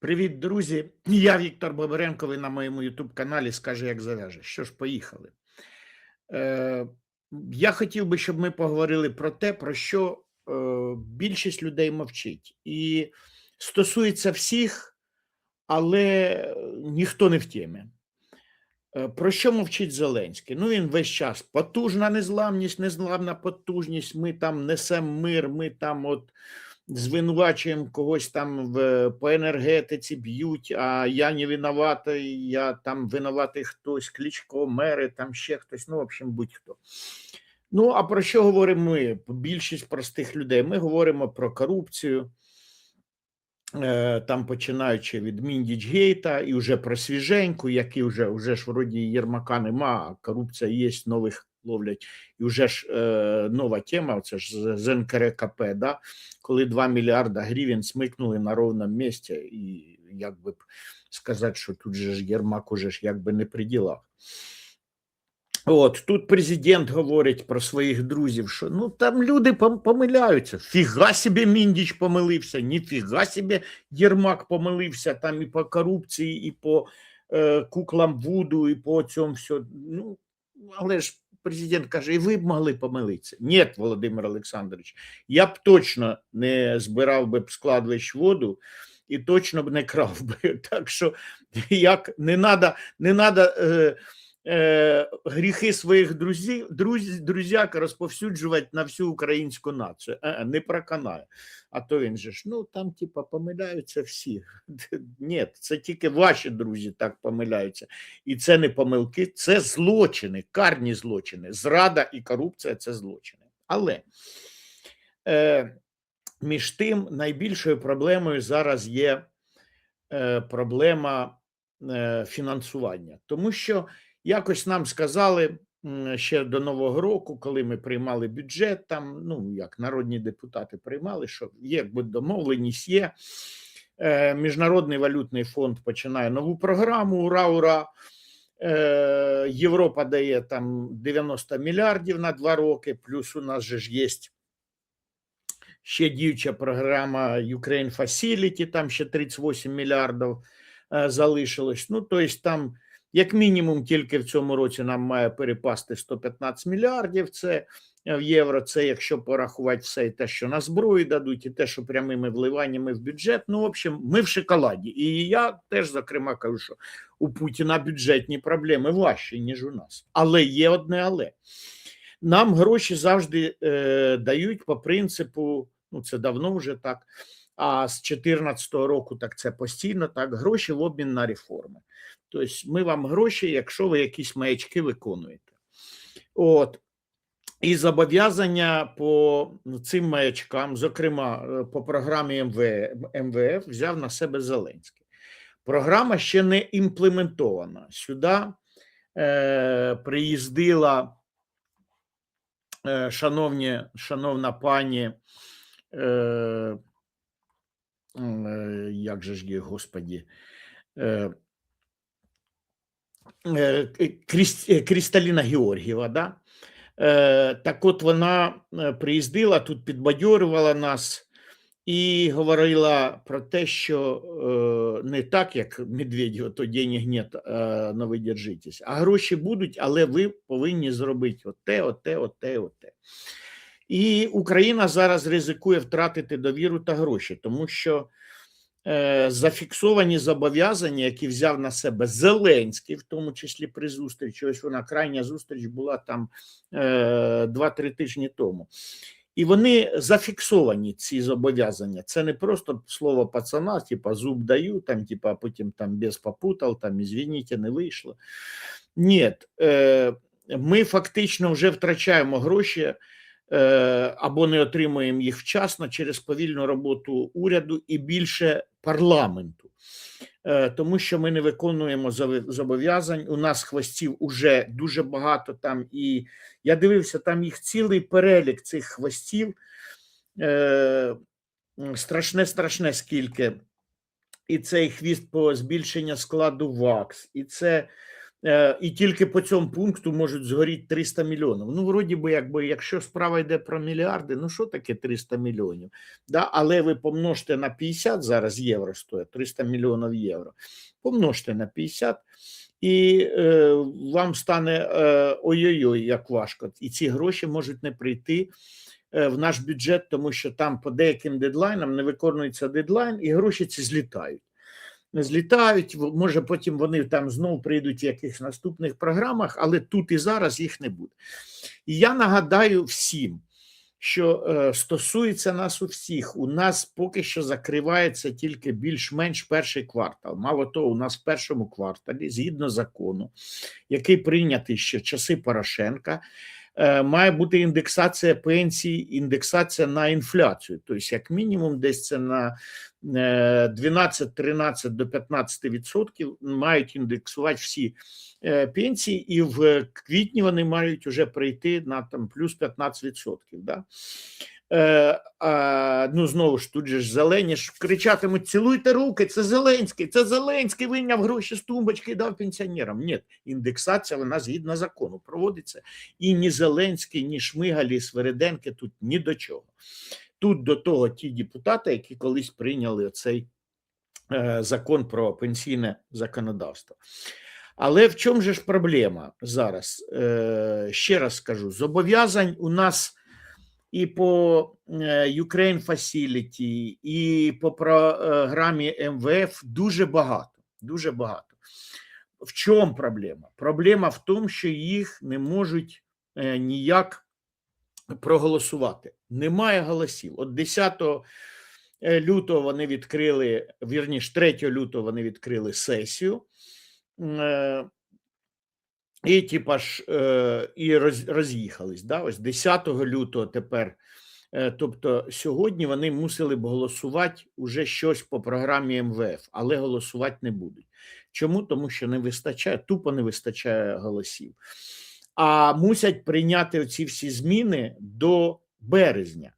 Привіт, друзі! Я Віктор Бобренко. Ви на моєму Ютуб каналі Скаже, як зав'яже. Що ж, поїхали. Е, я хотів би, щоб ми поговорили про те, про що е, більшість людей мовчить. І стосується всіх, але ніхто не в темі. Е, Про що мовчить Зеленський? Ну, він весь час потужна незламність, незламна потужність. Ми там несемо мир, ми там от звинувачуємо когось там в, по енергетиці, б'ють, а я не винуватий, я там винуватий хтось, Кличко, мери, там ще хтось, ну, в общем, будь-хто. Ну, а про що говоримо ми? Більшість простих людей. Ми говоримо про корупцію, е, там починаючи від Міндічгейта і вже про свіженьку, який вже, вже ж вроді Єрмака нема, а корупція є, нових ловлять. І вже ж е, нова тема, це ж з- НКРКП, да? коли 2 мільярда гривень смикнули на ровному місці, і як би сказати, що тут же ж Єрмак уже ж якби не при ділах. От тут президент говорить про своїх друзів, що ну там люди помиляються. Фіга собі Міндіч помилився, ніфіга собі Єрмак помилився там і по корупції, і по е, куклам Вуду, і по цьому все. Ну, але ж президент каже, і ви б могли помилитися. Ні, Володимир Олександрович, я б точно не збирав би складовищ воду і точно б не крав би. Так що як не треба не надо, е, е, гріхи своїх друзів, друзів, друзяк розповсюджувати на всю українську націю. Е, не проканає. А то він же ж, ну там, типа, помиляються всі. Ні, це тільки ваші друзі так помиляються. І це не помилки, це злочини, карні злочини. Зрада і корупція це злочини. Але е, між тим найбільшою проблемою зараз є е, проблема е, фінансування, тому що якось нам сказали ще до Нового року, коли ми приймали бюджет, там ну як народні депутати приймали, що є домовленість є. Е, Міжнародний валютний фонд починає нову програму. Ура, ура! Е, Європа дає там 90 мільярдів на два роки, плюс у нас же ж є ще діюча програма Ukraine Facility, там ще 38 мільярдів е, залишилось. Ну, тобто там, як мінімум, тільки в цьому році нам має перепасти 115 мільярдів. Це е, в євро. Це якщо порахувати все, і те, що на зброю дадуть, і те, що прямими вливаннями в бюджет. Ну, в общем, ми в шоколаді. І я теж, зокрема, кажу, що у Путіна бюджетні проблеми важчі, ніж у нас. Але є одне але. Нам гроші завжди е, дають по принципу, ну це давно вже так. А з 2014 року так це постійно так. Гроші в обмін на реформи. Тобто, ми вам гроші, якщо ви якісь маячки виконуєте. От. І зобов'язання по цим маячкам, зокрема е, по програмі МВ, МВФ, взяв на себе Зеленський. Програма ще не імплементована. Сюди е, приїздила е, шановні, шановна пані, е, е, як же ж її, господі, е, Крісталіна Георгієва, да? Е, так от вона приїздила тут, підбадьорювала нас і говорила про те, що не так, як Медведєва, то денег нет, но ви держитесь, а гроші будуть, але ви повинні зробити оте, оте, оте, оте. І Україна зараз ризикує втратити довіру та гроші, тому що зафіксовані зобов'язання, які взяв на себе Зеленський, в тому числі при зустрічі. Ось вона крайня зустріч була там е, 2-3 тижні тому. І вони зафіксовані, ці зобов'язання. Це не просто слово пацана, типа зуб даю, там, типа, потім там без попутав, там, извините, не вийшло. Ні, е, ми фактично вже втрачаємо гроші е, або не отримуємо їх вчасно через повільну роботу уряду і більше парламенту. Е, Тому що ми не виконуємо зобов'язань. У нас хвостів уже дуже багато там, і я дивився, там їх цілий перелік цих хвостів. Е, страшне, страшне скільки. І цей хвіст по збільшення складу ВАКС, і це Е, І тільки по цьому пункту можуть згоріти 300 мільйонів. Ну, вроді би, якби, якщо справа йде про мільярди, ну що таке 300 мільйонів? Да? Але ви помножте на 50 зараз євро стоїть, 300 мільйонів євро. Помножте на 50, і е, вам стане е, ой-ой-ой, як важко. І ці гроші можуть не прийти е, в наш бюджет, тому що там по деяким дедлайнам не виконується дедлайн, і гроші ці злітають. Не злітають, може потім вони там знову прийдуть в якихось наступних програмах, але тут і зараз їх не буде. І я нагадаю всім, що е, стосується нас у всіх, у нас поки що закривається тільки більш-менш перший квартал. Мало того, у нас в першому кварталі, згідно закону, який прийнятий ще часи Порошенка, має бути індексація пенсій, індексація на інфляцію. Тобто, як мінімум, десь це на е, 12-13 до 15 відсотків мають індексувати всі е, пенсії, і в квітні вони мають вже прийти на там плюс 15 відсотків. Да? Е, а, ну знову ж тут же ж зелені ж кричатимуть: цілуйте руки, це Зеленський, це Зеленський вийняв гроші з тумбочки і дав пенсіонерам. Ні, індексація вона згідно закону проводиться. І ні Зеленський, ні Шмигаль, Свериденки тут ні до чого. Тут до того ті депутати, які колись прийняли цей е, закон про пенсійне законодавство. Але в чому ж проблема зараз? Е, ще раз скажу: зобов'язань у нас і по е, Ukraine Facility, і по програмі МВФ дуже багато. Дуже багато. В чому проблема? Проблема в тому, що їх не можуть е, ніяк проголосувати. Немає голосів. От 10 лютого вони відкрили, вірніше, 3 лютого вони відкрили сесію. І типа ж е, і роз, роз'їхались. Да? Ось 10 лютого тепер. е, Тобто сьогодні вони мусили б голосувати уже щось по програмі МВФ, але голосувати не будуть. Чому? Тому що не вистачає, тупо не вистачає голосів. А мусять прийняти ці всі зміни до березня.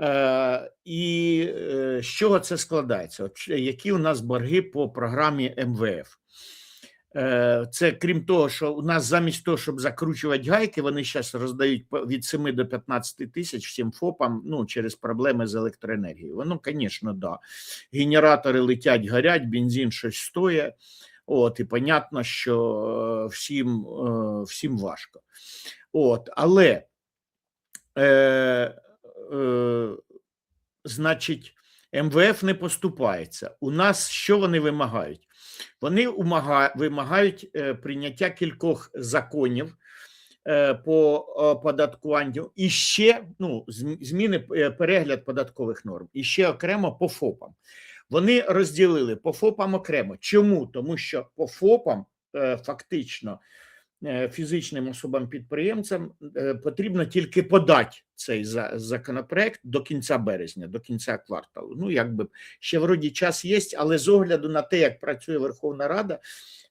Е, і е, з чого це складається? От, які у нас борги по програмі МВФ? Е, Це крім того, що у нас замість того, щоб закручувати гайки, вони зараз роздають від 7 до 15 тисяч всім ФОПам ну, через проблеми з електроенергією. Воно, звісно, да. Генератори летять, горять, бензин щось стоїть. От, і понятно, що е, всім, е, всім важко. От, але, е, е, значить, МВФ не поступається. У нас що вони вимагають? Вони вимагають е, прийняття кількох законів е, по оподаткуванню і ще ну, зміни е, перегляд податкових норм, і ще окремо по ФОПам. Вони розділили по ФОПам окремо. Чому? Тому що по ФОПам фактично фізичним особам-підприємцям е, потрібно тільки подати цей за- законопроект до кінця березня, до кінця кварталу. Ну, якби ще вроді час є, але з огляду на те, як працює Верховна Рада,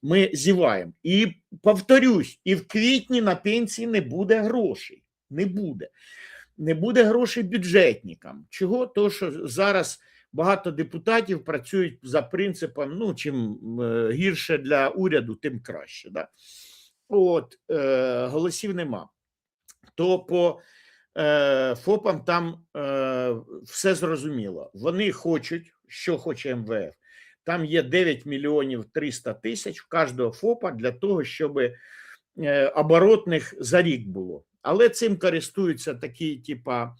ми зіваємо. І повторюсь, і в квітні на пенсії не буде грошей. Не буде. Не буде грошей бюджетникам. Чого? То, що зараз багато депутатів працюють за принципом: ну, чим е, гірше для уряду, тим краще. Да? От, е, голосів нема. То по е, ФОПам там е, все зрозуміло. Вони хочуть, що хоче МВФ. Там є 9 мільйонів 300 тисяч в кожного ФОПа для того, щоб е, оборотних за рік було. Але цим користуються такі, типа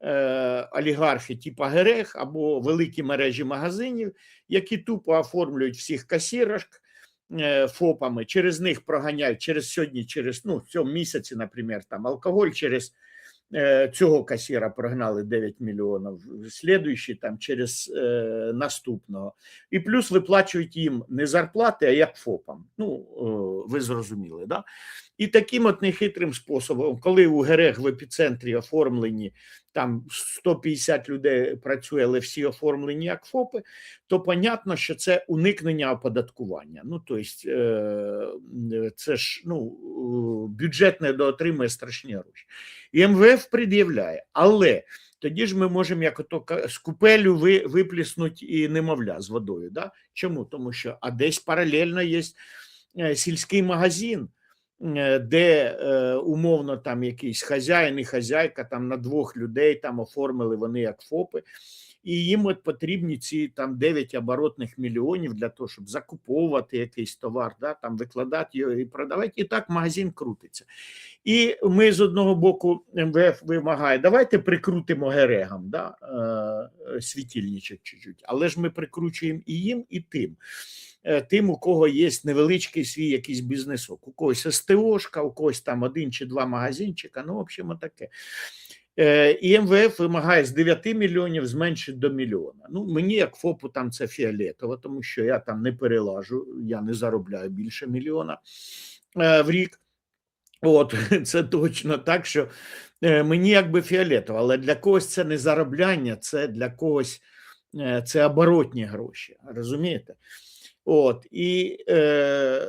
е, олігархи, типа Герех або великі мережі магазинів, які тупо оформлюють всіх касірок ФОПами, через них проганяють через сьогодні, через ну, цьому місяці, наприклад, там алкоголь через е, цього касіра прогнали 9 мільйонів, слідуючий там через е, наступного. І плюс виплачують їм не зарплати, а як ФОПам. Ну, о, ви зрозуміли, да? І таким от нехитрим способом, коли у ГЕРЕГ в епіцентрі оформлені там 150 людей працює, але всі оформлені як ФОПи, то понятно, що це уникнення оподаткування. Ну, тобто, це ж ну, бюджет не доотримує страшні гроші. І МВФ пред'являє, але тоді ж ми можемо як ото з купелю ви, випліснути і немовля з водою. Да? Чому? Тому що а десь паралельно є е, сільський магазин, де е, умовно там якийсь хазяїн і хазяйка там на двох людей там оформили вони як ФОПи, і їм от потрібні ці там 9 оборотних мільйонів для того, щоб закуповувати якийсь товар, да, там викладати його і продавати. І так магазин крутиться. І ми з одного боку МВФ вимагає, давайте прикрутимо герегам, да, е, світильничок чуть-чуть, але ж ми прикручуємо і їм, і тим. Е, Тим, у кого є невеличкий свій якийсь бізнесок, у когось СТОшка, у когось там один чи два магазинчика, ну, в общем, таке. Е, І МВФ вимагає з 9 мільйонів зменшити до мільйона. Ну, мені, як ФОПу, там це фіолетово, тому що я там не перелажу, я не заробляю більше мільйона е, в рік. От, це точно так, що мені якби фіолетово, але для когось це не заробляння, це для когось це оборотні гроші. Розумієте? От і е,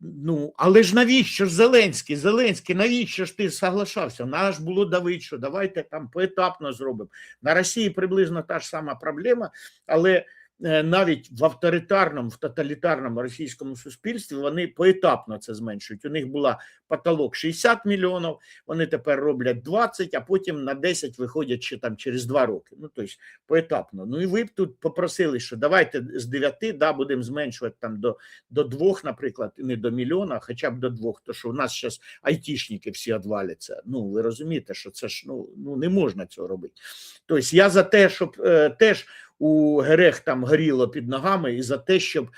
ну, але ж навіщо ж Зеленський? Зеленський, навіщо ж ти соглашався? Наш було давить, що давайте там поетапно зробимо. На Росії приблизно та ж сама проблема, але навіть в авторитарному, в тоталітарному російському суспільстві вони поетапно це зменшують. У них була потолок 60 мільйонів, вони тепер роблять 20, а потім на 10 виходять ще там через 2 роки. Ну тобто поетапно. Ну і ви б тут попросили, що давайте з 9 да, будемо зменшувати там до, до 2, наприклад, не до мільйона, хоча б до 2, то що у нас зараз айтішники всі відваляться. Ну ви розумієте, що це ж ну, ну не можна цього робити. Тобто я за те, щоб е, теж у Герех там горіло під ногами, і за те, щоб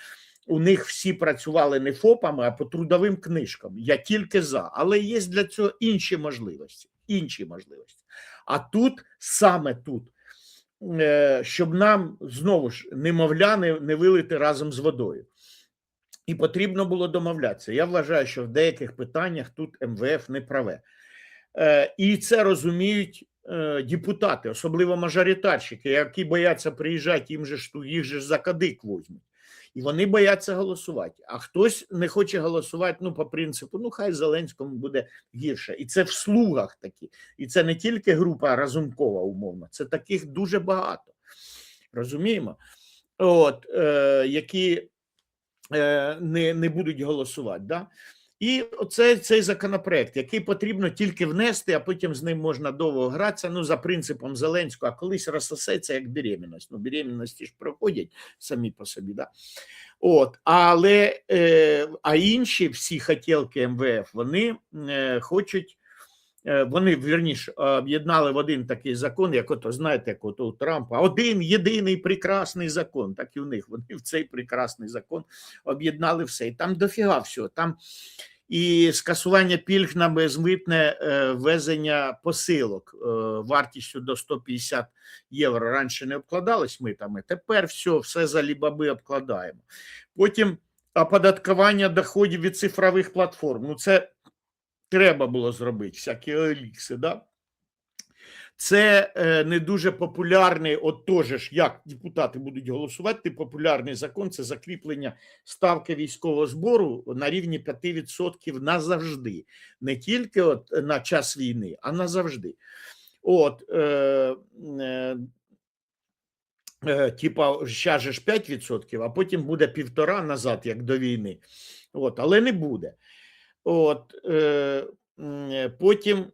у них всі працювали не ФОПами, а по трудовим книжкам. Я тільки за, але є для цього інші можливості. Інші можливості. А тут саме тут, е, щоб нам знову ж немовля не, не вилити разом з водою. І потрібно було домовлятися. Я вважаю, що в деяких питаннях тут МВФ не праве. Е, І це розуміють депутати, особливо мажоритарщики, які бояться приїжджати, їм же ж їх же за кадик возьмуть. І вони бояться голосувати. А хтось не хоче голосувати, ну, по принципу, ну, хай Зеленському буде гірше. І це в слугах такі. І це не тільки група Разумкова, умовно, це таких дуже багато. Розуміємо? От, е, які е, не, не будуть голосувати. Да? І оце цей законопроект, який потрібно тільки внести, а потім з ним можна довго гратися. Ну, за принципом Зеленського, а колись розсосеться як беременність. Ну, беременності ж проходять самі по собі. Да? От, але е, а інші всі хотілки МВФ вони е, хочуть. Е, Вони вірніше об'єднали в один такий закон, як ото знаєте, як ото у Трампа, один єдиний прекрасний закон. Так і у них вони в цей прекрасний закон об'єднали все. І там дофіга всього. Там і скасування пільг на безмитне е, ввезення посилок е, вартістю до 150 євро. Раніше не обкладались митами. Тепер все, все за лібаби обкладаємо. Потім оподаткування доходів від цифрових платформ. Ну, це треба було зробити, всякі елікси, да? Це е, не дуже популярний, от теж ж, як депутати будуть голосувати, популярний закон це закріплення ставки військового збору на рівні 5% назавжди. Не тільки от на час війни, а назавжди. От, е, е, е, типа, же ж 5%, а потім буде півтора назад, як до війни. От, але не буде. От, е, е, потім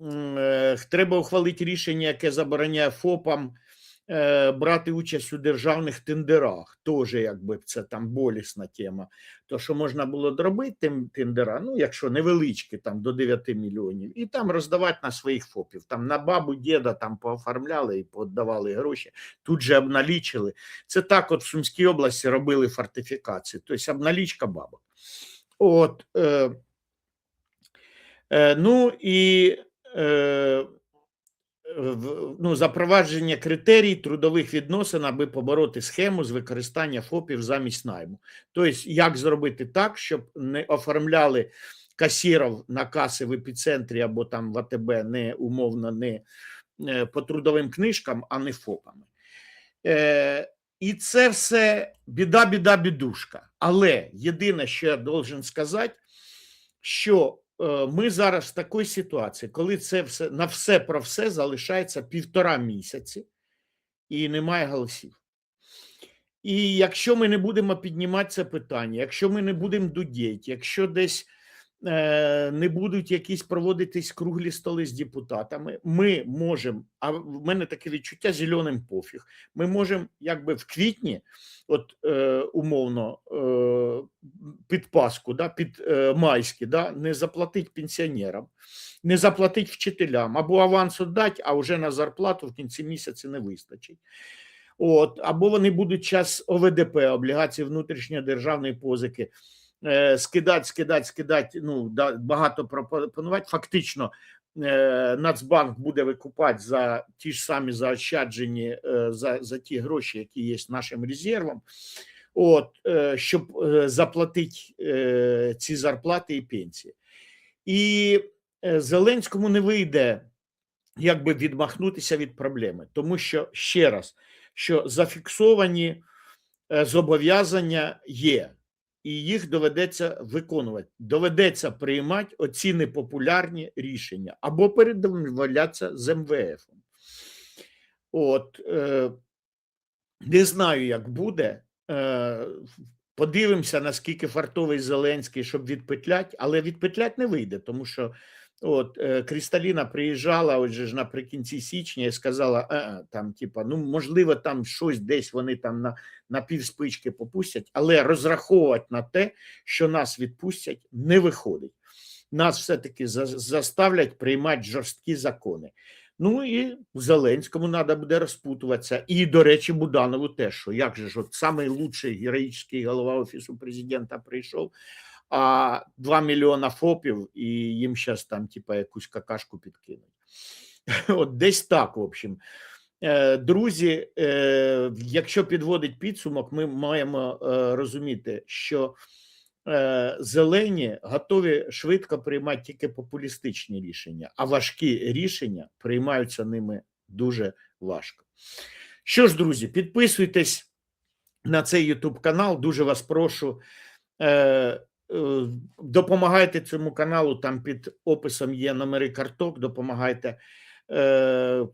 е, треба ухвалити рішення, яке забороняє ФОПам брати участь у державних тендерах. Теж якби це там болісна тема. То, що можна було зробити тим тендера, ну якщо невеличкі, там до 9 мільйонів, і там роздавати на своїх ФОПів. Там на бабу, діда там пооформляли і пооддавали гроші, тут же обналічили. Це так, от в Сумській області робили фортифікації, тобто обналічка бабок. От, е, е, ну і е, в- ну, запровадження критерій трудових відносин, аби побороти схему з використання ФОПів замість найму. Тобто, як зробити так, щоб не оформляли касірів на каси в епіцентрі або там в АТБ не умовно не е, по трудовим книжкам, а не ФОПами. Е, і це все біда, біда, бідушка. Але єдине, що я должен сказати, що е, ми зараз в такій ситуації, коли це все на все про все залишається півтора місяці і немає голосів. І якщо ми не будемо піднімати це питання, якщо ми не будемо дудіти, якщо десь не будуть якісь проводитись круглі столи з депутатами, ми можемо, а в мене таке відчуття зеленим пофіг. Ми можемо, якби в квітні, от е, умовно, е, під Пасху, да, під е, майські, да, не заплатити пенсіонерам, не заплатити вчителям, або аванс дати, а вже на зарплату в кінці місяця не вистачить. От, або вони будуть час ОВДП, облігації внутрішньої державної позики, е, скидати, скидати, скидати, ну, багато пропонувати. Фактично, е, Нацбанк буде викупати за ті ж самі заощаджені, е, за, за ті гроші, які є нашим резервом, от, е, щоб е, заплатити е, ці зарплати і пенсії. І е, Зеленському не вийде якби відмахнутися від проблеми, тому що ще раз, що зафіксовані е, зобов'язання є, і їх доведеться виконувати. Доведеться приймати оці непопулярні рішення або передомовлятися з МВФ. От е, не знаю, як буде. Е, подивимося, наскільки фартовий Зеленський, щоб відпетлять, але відпетлять не вийде, тому що От е, Крісталіна приїжджала отже ж наприкінці січня і сказала: е, там, типа, ну можливо, там щось десь вони там на на півспички попустять, але розраховувати на те, що нас відпустять, не виходить. Нас все-таки за, заставлять приймати жорсткі закони. Ну і Зеленському треба буде розпутуватися. І, до речі, Буданову теж, що як же ж, от самий лучший героїчний голова Офісу президента прийшов а 2 мільйона ФОПів, і їм зараз там, типа, якусь какашку підкинуть. От десь так, в общем. Е, друзі, е, якщо підводить підсумок, ми маємо е, розуміти, що зелені готові швидко приймати тільки популістичні рішення, а важкі рішення приймаються ними дуже важко. Що ж, друзі, підписуйтесь на цей YouTube канал, дуже вас прошу. Е, допомагайте цьому каналу, там під описом є номери карток. Допомагайте, е,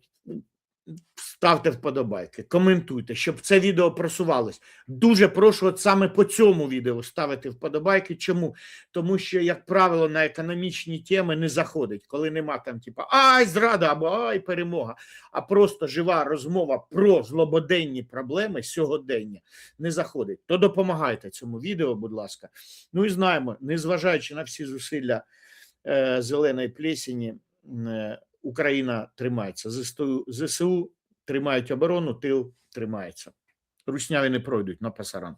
ставте вподобайки, коментуйте, щоб це відео просувалось. Дуже прошу от саме по цьому відео ставити вподобайки. Чому? Тому що, як правило, на економічні теми не заходить, коли нема там, типа ай, зрада або ай, перемога, а просто жива розмова про злободенні проблеми сьогодення не заходить. То допомагайте цьому відео, будь ласка. Ну і знаємо, незважаючи на всі зусилля е, зеленої плесені, е, Україна тримається. ЗСУ, тримають оборону, тил тримається. Русняві не пройдуть на пасаран.